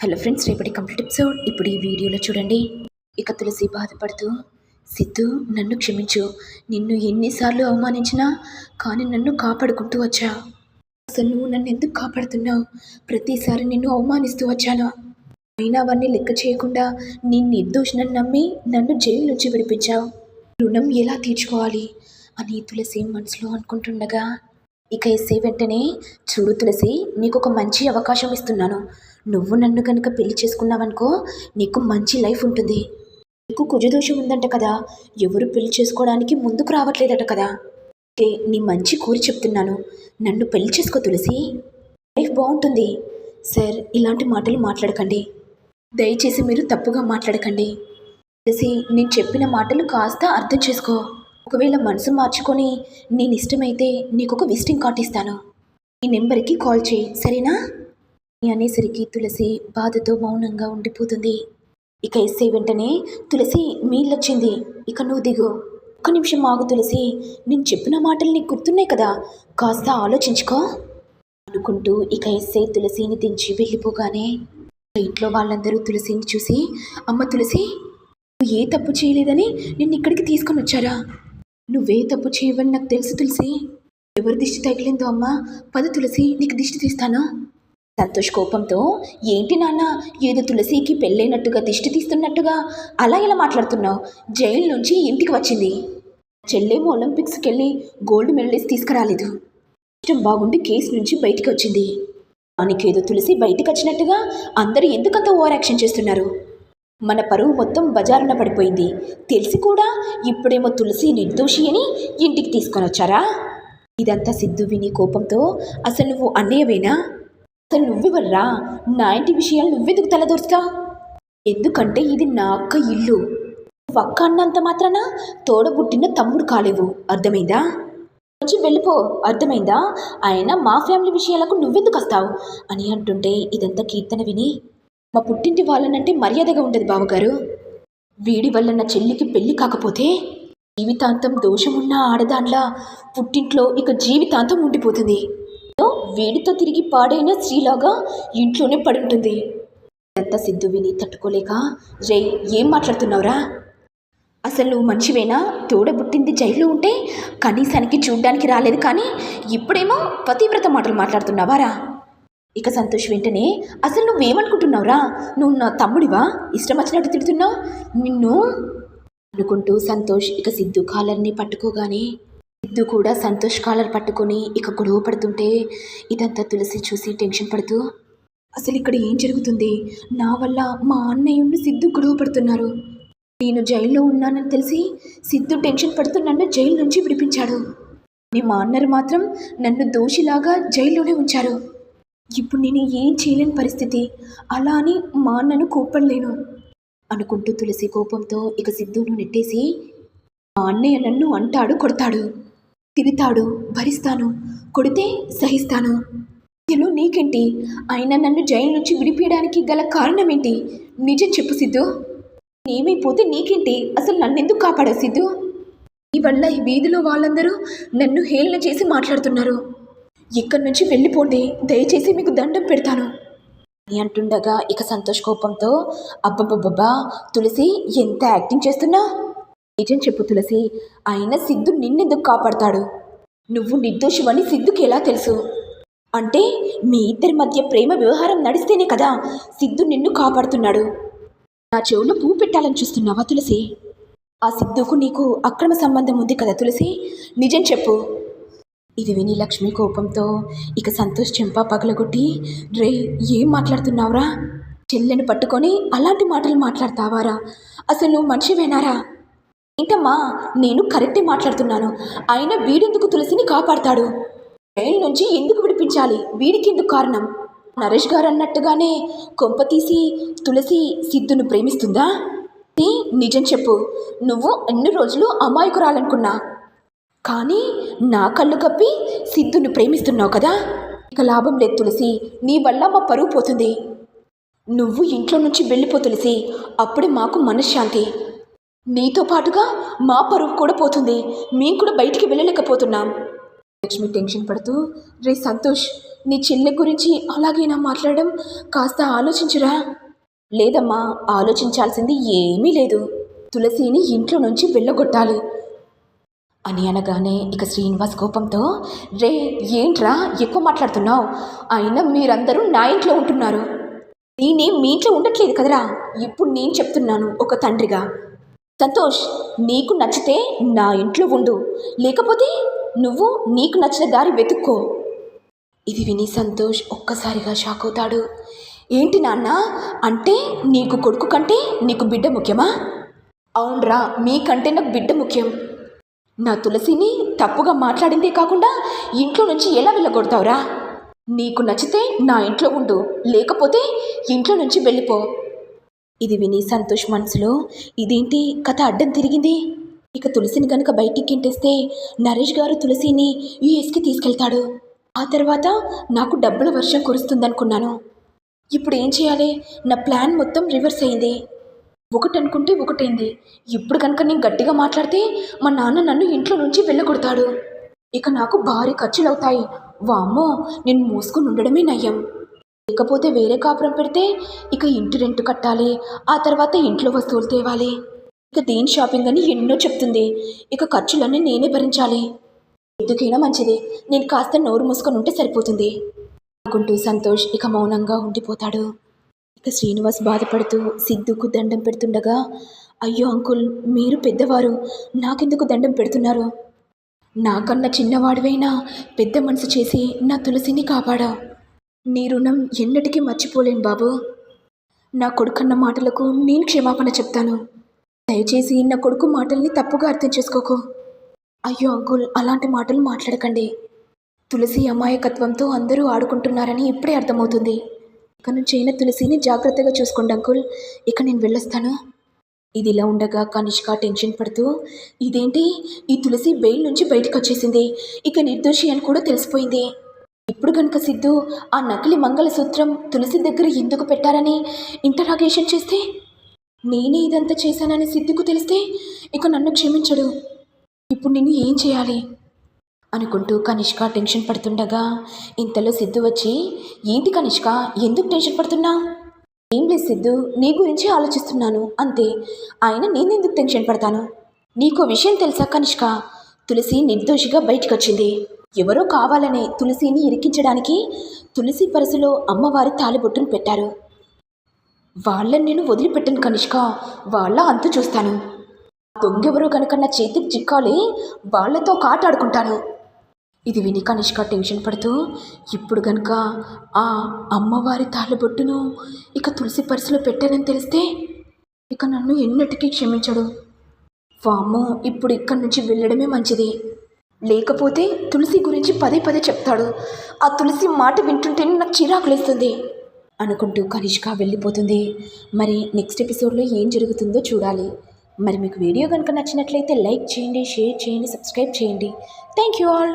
Hello friends రేపటి complete episode. ఇప్పుడు ఈ వీడియోలో చూడండి. ఇక తులసి బాధపడుతూ సిద్ధు నన్ను క్షమించు. నిన్ను ఎన్నిసార్లు అవమానించినా కానీ నన్ను కాపాడుకుంటూ వచ్చా. అసలు నువ్వు నన్ను ఎందుకు కాపాడుతున్నావు? ప్రతిసారి నిన్ను అవమానిస్తూ వచ్చాను? అయినా అవన్నీ లెక్క చేయకుండా నిన్ను నిర్దోషణను నమ్మి నన్ను జైలు నుంచి విడిపించావు. రుణం ఎలా తీర్చుకోవాలి? అని తులసి మనసులో అనుకుంటుండగా ఇక ఎస్సే వెంటనే చూడు తులసి నీకు ఒక మంచి అవకాశం ఇస్తున్నాను. నువ్వు నన్ను కనుక పెళ్ళి చేసుకున్నావనుకో నీకు మంచి లైఫ్ ఉంటుంది. నీకు కుజదోషం ఉందంట కదా. ఎవరు పెళ్ళి చేసుకోవడానికి ముందుకు రావట్లేదట కదా. ఓకే నీ మంచి కోరి చెప్తున్నాను. నన్ను పెళ్ళి చేసుకో తులసి. లైఫ్ బాగుంటుంది. సార్ ఇలాంటి మాటలు మాట్లాడకండి. దయచేసి మీరు తప్పుగా మాట్లాడకండి. తులసి నేను చెప్పిన మాటలు కాస్త అర్థం చేసుకో. ఒకవేళ మనసు మార్చుకొని నేను ఇష్టమైతే నీకు ఒక విజిటింగ్ కార్డ్ ఇస్తాను. ఈ నెంబర్కి కాల్ చేయి సరేనా? అనేసరికి తులసి బాధతో మౌనంగా ఉండిపోతుంది. ఇక ఇస్తే వెంటనే తులసి మీళ్ళొచ్చింది ఇక నువ్వు దిగు. ఒక్క నిమిషం ఆగు తులసి. నేను చెప్పిన మాటలు నీకు గుర్తున్నాయి కదా. కాస్త ఆలోచించుకో. అనుకుంటూ ఇక ఎస్ఐ తులసిని దించి వెళ్ళిపోగానే ఇంట్లో వాళ్ళందరూ తులసిని చూసి అమ్మ తులసి నువ్వు ఏ తప్పు చేయలేదని నిన్ను ఇక్కడికి తీసుకొని వచ్చారా? నువ్వే తప్పు చేయవని నాకు తెలుసు తులసి. ఎవరి దిష్టి తగిలిందో అమ్మా? పద తులసి నీకు దిష్టి తీస్తాను. సంతోష్ కోపంతో ఏంటి నాన్న? ఏదో తులసికి పెళ్ళైనట్టుగా దిష్టి తీస్తున్నట్టుగా అలా ఇలా మాట్లాడుతున్నావు. జైలు నుంచి ఇంటికి వచ్చింది. చెల్లేమో ఒలింపిక్స్కి వెళ్ళి గోల్డ్ మెడలిస్ట్ తీసుకురాలేదు. ఇష్టం బాగుండి కేసు నుంచి బయటికి వచ్చింది. దానికేదో తులసి బయటికి వచ్చినట్టుగా అందరూ ఎందుకంత ఓవర్ యాక్షన్ చేస్తున్నారు? మన పరువు మొత్తం బజారున పడిపోయింది. తెలిసి కూడా ఇప్పుడేమో తులసి నిర్దోషి అని ఇంటికి తీసుకొని వచ్చారా? ఇదంతా సిద్ధు విని కోపంతో అసలు నువ్వు అన్నయ్యవేనా? అసలు నువ్వెవర్రా? నా ఇంటి విషయాలు నువ్వెందుకు తలదూరుస్తావు ఎందుకంటే ఇది నా అక్క ఇల్లు. నువ్వు అక్క అన్నంత మాత్రాన తోడబుట్టిన తమ్ముడు కాలేవు. అర్థమైందా? కొంచెం వెళ్ళిపో. అర్థమైందా? ఆయన మా ఫ్యామిలీ విషయాలకు నువ్వెందుకు వస్తావు? అని అంటుంటే ఇదంతా కీర్తన విని మా పుట్టింటి వాళ్ళనంటే మర్యాదగా ఉండదు బావగారు. వీడి వల్ల నా చెల్లికి పెళ్ళి కాకపోతే జీవితాంతం దోషమున్న ఆడదాన్లా పుట్టింట్లో ఇక జీవితాంతం ఉండిపోతుంది. వీడితో తిరిగి పాడైన స్త్రీలాగా ఇంట్లోనే పడుంటుంది. ఎంత సిద్ధు విని తట్టుకోలేక రే ఏం మాట్లాడుతున్నావురా? అసలు నువ్వు మంచివేనా తోడబుట్టింది జైల్లో ఉంటే కనీసానికి చూడ్డానికి రాలేదు కానీ ఇప్పుడేమో పతివ్రత మాటలు మాట్లాడుతున్నావారా? ఇక సంతోష్ వెంటనే అసలు నువ్వేమనుకుంటున్నావురా? నువ్వు నా తమ్ముడివా? ఇష్టం వచ్చినట్టు తిడుతున్నావు? నిన్ను? అనుకుంటూ సంతోష్ ఇక సిద్ధు కాలర్ని పట్టుకోగానే సిద్ధు కూడా సంతోష్ కాలర్ పట్టుకొని ఇక గొడవ పడుతుంటే ఇదంతా తులసి చూసి టెన్షన్ పడుతూ అసలు ఇక్కడ ఏం జరుగుతుంది? నా వల్ల మా అన్నయ్య సిద్ధు గొడవ పడుతున్నారు. నేను జైల్లో ఉన్నానని తెలిసి సిద్ధు టెన్షన్ పడుతూ నన్ను జైలు నుంచి విడిపించాడు. నీ మా అన్నరు మాత్రం నన్ను దోషిలాగా జైల్లోనే ఉంచారు. ఇప్పుడు నేను ఏం చేయలేని పరిస్థితి? అలా అని మా అన్నను కోప్పడలేను. అనుకుంటూ తులసి కోపంతో ఇక సిద్ధును నెట్టేసి మా అన్నయ్య నన్ను అంటాడు కొడతాడు. తిడతాడు భరిస్తాను. కొడితే సహిస్తాను. ఇల్లు నీకేంటి? ఆయన నన్ను జైలు నుంచి విడిపించడానికి గల కారణం ఏంటి నిజం చెప్పు సిద్ధు. నేమైపోతే నీకేంటి? అసలు నన్నెందుకు కాపాడావు సిద్ధు? నీ వల్ల ఈ వీధిలో వాళ్ళందరూ నన్ను హేళన చేసి మాట్లాడుతున్నారు. ఇక్కడి నుంచి వెళ్ళిపోండి. దయచేసి మీకు దండం పెడతాను. అని అంటుండగా ఇక సంతోష్ కోపంతో అబ్బబ్బబ్బబ్బా తులసి ఎంత యాక్టింగ్ చేస్తున్నా? నిజం చెప్పు తులసి ఆయన సిద్ధు నిన్నెందుకు కాపాడతాడు? నువ్వు నిర్దోషమని సిద్ధుకి ఎలా తెలుసు? అంటే మీ ఇద్దరి మధ్య ప్రేమ వ్యవహారం నడిస్తేనే కదా సిద్ధు నిన్ను కాపాడుతున్నాడు. నా చెవులో పువ్వు పెట్టాలని చూస్తున్నావా తులసి? ఆ సిద్ధుకు నీకు అక్రమ సంబంధం ఉంది కదా తులసి? నిజం చెప్పు. ఇది విని లక్ష్మి కోపంతో ఇక సంతోష్ చెంప పగలగొట్టి రే ఏం మాట్లాడుతున్నావురా? చెల్లెను పట్టుకొని అలాంటి మాటలు మాట్లాడతావారా? అసలు నువ్వు మనిషివేనారా? ఏంటమ్మా నేను కరెక్టే మాట్లాడుతున్నాను. ఆయన వీడెందుకు తులసిని కాపాడతాడు? జైలు నుంచి ఎందుకు విడిపించాలి? వీడికి ఎందుకు కారణం? నరేష్ గారు అన్నట్టుగానే కొంప తీసి తులసి సిద్ధును ప్రేమిస్తుందా? నిజం చెప్పు. నువ్వు ఎన్ని రోజులు అమాయకురాలనుకున్నా? కానీ నా కళ్ళు కప్పి సిద్ధును ప్రేమిస్తున్నావు కదా? ఇక లాభం లేదు తులసి నీ వల్ల మా పరువు పోతుంది. నువ్వు ఇంట్లో నుంచి వెళ్ళిపో తులసి అప్పుడే మాకు మనశ్శాంతి. నీతో పాటుగా మా పరువు కూడా పోతుంది. మేము కూడా బయటికి వెళ్ళలేకపోతున్నాం. లక్ష్మి టెన్షన్ పడుతూ రే సంతోష్ నీ చెల్లె గురించి అలాగేనా మాట్లాడడం కాస్త ఆలోచించురా. లేదమ్మా ఆలోచించాల్సింది ఏమీ లేదు. తులసిని ఇంట్లో నుంచి వెళ్ళగొట్టాలి. అని అనగానే ఇక శ్రీనివాస్ కోపంతో రే ఏంట్రా? ఎక్కువ మాట్లాడుతున్నావు. అయినా మీరందరూ నా ఇంట్లో ఉంటున్నారు. నేనేం మీ ఇంట్లో ఉండట్లేదు కదరా? ఇప్పుడు నేను చెప్తున్నాను ఒక తండ్రిగా. సంతోష్ నీకు నచ్చితే నా ఇంట్లో ఉండు. లేకపోతే నువ్వు నీకు నచ్చిన దారి వెతుక్కో. ఇది విని సంతోష్ ఒక్కసారిగా షాక్ అవుతాడు. ఏంటి నాన్న? అంటే నీకు కొడుకు కంటే నీకు బిడ్డ ముఖ్యమా? అవునరా మీకంటే నాకు బిడ్డ ముఖ్యం. నా తులసిని తప్పుగా మాట్లాడిందే కాకుండా ఇంట్లో నుంచి ఎలా వెళ్ళగొడతావురా? నీకు నచ్చితే నా ఇంట్లో ఉండు లేకపోతే ఇంట్లో నుంచి వెళ్ళిపో. ఇది విని సంతోష్ మనసులో ఇదేంటి? కథ అడ్డం తిరిగింది. ఇక తులసిని కనుక బయటికి ఇంటేస్తే నరేష్ గారు తులసిని యుఎస్కి తీసుకెళ్తాడు. ఆ తర్వాత నాకు డబ్బుల వర్షం కురుస్తుందనుకున్నాను. ఇప్పుడు ఏం చేయాలి? నా ప్లాన్ మొత్తం రివర్స్ అయింది. ఒకటి అనుకుంటే ఒకటైంది. ఇప్పుడు కనుక నేను గట్టిగా మాట్లాడితే మా నాన్న నన్ను ఇంట్లో నుంచి వెళ్ళగొడతాడు. ఇక నాకు భారీ ఖర్చులు అవుతాయి వామ్మో నేను మూసుకుని ఉండడమే నయం. లేకపోతే వేరే కాపురం పెడితే ఇక ఇంటి రెంట్ కట్టాలి. ఆ తర్వాత ఇంట్లో వస్తువులు తేవాలి. ఇక దేని షాపింగ్ అని ఎన్నో చెప్తుంది. ఇక ఖర్చులన్నీ నేనే భరించాలి. ఎందుకైనా మంచిది. నేను కాస్త నోరు మూసుకొని ఉంటే సరిపోతుంది. అనుకుంటూ సంతోష్ ఇక మౌనంగా ఉండిపోతాడు. శ్రీనివాస్ బాధపడుతూ సిద్ధుకు దండం పెడుతుండగా అయ్యో అంకుల్ మీరు పెద్దవారు నాకెందుకు దండం పెడుతున్నారు? నాకన్నా చిన్నవాడివైనా పెద్ద మనసు చేసి నా తులసిని కాపాడా? నీ రుణం ఎన్నటికీ మర్చిపోలేను బాబు. నా కొడుకన్న మాటలకు నేను క్షమాపణ చెప్తాను. దయచేసి నా కొడుకు మాటల్ని తప్పుగా అర్థం చేసుకోకు. అయ్యో అంకుల్ అలాంటి మాటలు మాట్లాడకండి. తులసి అమాయకత్వంతో అందరూ ఆడుకుంటున్నారని ఇప్పుడే అర్థమవుతుంది. ఇక నుంచి అయిన తులసిని జాగ్రత్తగా చూసుకోండి అంకుల్. ఇక నేను వెళ్ళొస్తాను. ఇది ఇలా ఉండగా కనిష్క టెన్షన్ పడుతూ ఇదేంటి? ఈ తులసి బెయిల్ నుంచి బయటకు వచ్చేసింది ఇక నిర్దోషి అని కూడా తెలిసిపోయింది. ఇప్పుడు కనుక సిద్ధు ఆ నకిలీ మంగళసూత్రం తులసి దగ్గర ఎందుకు పెట్టారని ఇంటరాగేషన్ చేస్తే? నేనే ఇదంతా చేశానని సిద్ధుకు తెలిస్తే ఇక నన్ను క్షమించడు. ఇప్పుడు నేను ఏం చేయాలి? అనుకుంటూ కనిష్క టెన్షన్ పడుతుండగా ఇంతలో సిద్ధు వచ్చి ఏంటి కనిష్క? ఎందుకు టెన్షన్ పడుతున్నా? ఏం లేదు సిద్ధు నీ గురించి ఆలోచిస్తున్నాను అంతే. ఆయన నేనెందుకు టెన్షన్ పడతాను? నీకు విషయం తెలుసా కనిష్క? తులసి నిర్దోషిగా బయటకు వచ్చింది ఎవరో కావాలనే తులసిని ఇరికించడానికి తులసి పరసులో అమ్మవారి తాలిబొట్టును పెట్టారు. వాళ్ళని నేను వదిలిపెట్టను కనిష్క. వాళ్ళ అంతు చూస్తాను. దొంగెవరో కనుక నా చేతికి చిక్కాలి వాళ్ళతో కాటాడుకుంటాను. ఇది విని కనిష్క టెన్షన్ పడుతూ ఇప్పుడు కనుక ఆ అమ్మవారి తాళ్ళబొట్టును ఇక తులసి పరిసలో పెట్టానని తెలిస్తే ఇక నన్ను ఎన్నటికీ క్షమించడు. వామ్మో ఇప్పుడు ఇక్కడి నుంచి వెళ్ళడమే మంచిది. లేకపోతే తులసి గురించి పదే పదే చెప్తాడు. ఆ తులసి మాట వింటుంటేనే నాకు చిరాకులేస్తుంది అనుకుంటూ కనిష్క వెళ్ళిపోతుంది. మరి నెక్స్ట్ ఎపిసోడ్లో ఏం జరుగుతుందో చూడాలి. మరి మీకు వీడియో కనుక నచ్చినట్లయితే లైక్ చేయండి షేర్ చేయండి సబ్స్క్రైబ్ చేయండి. Thank you all.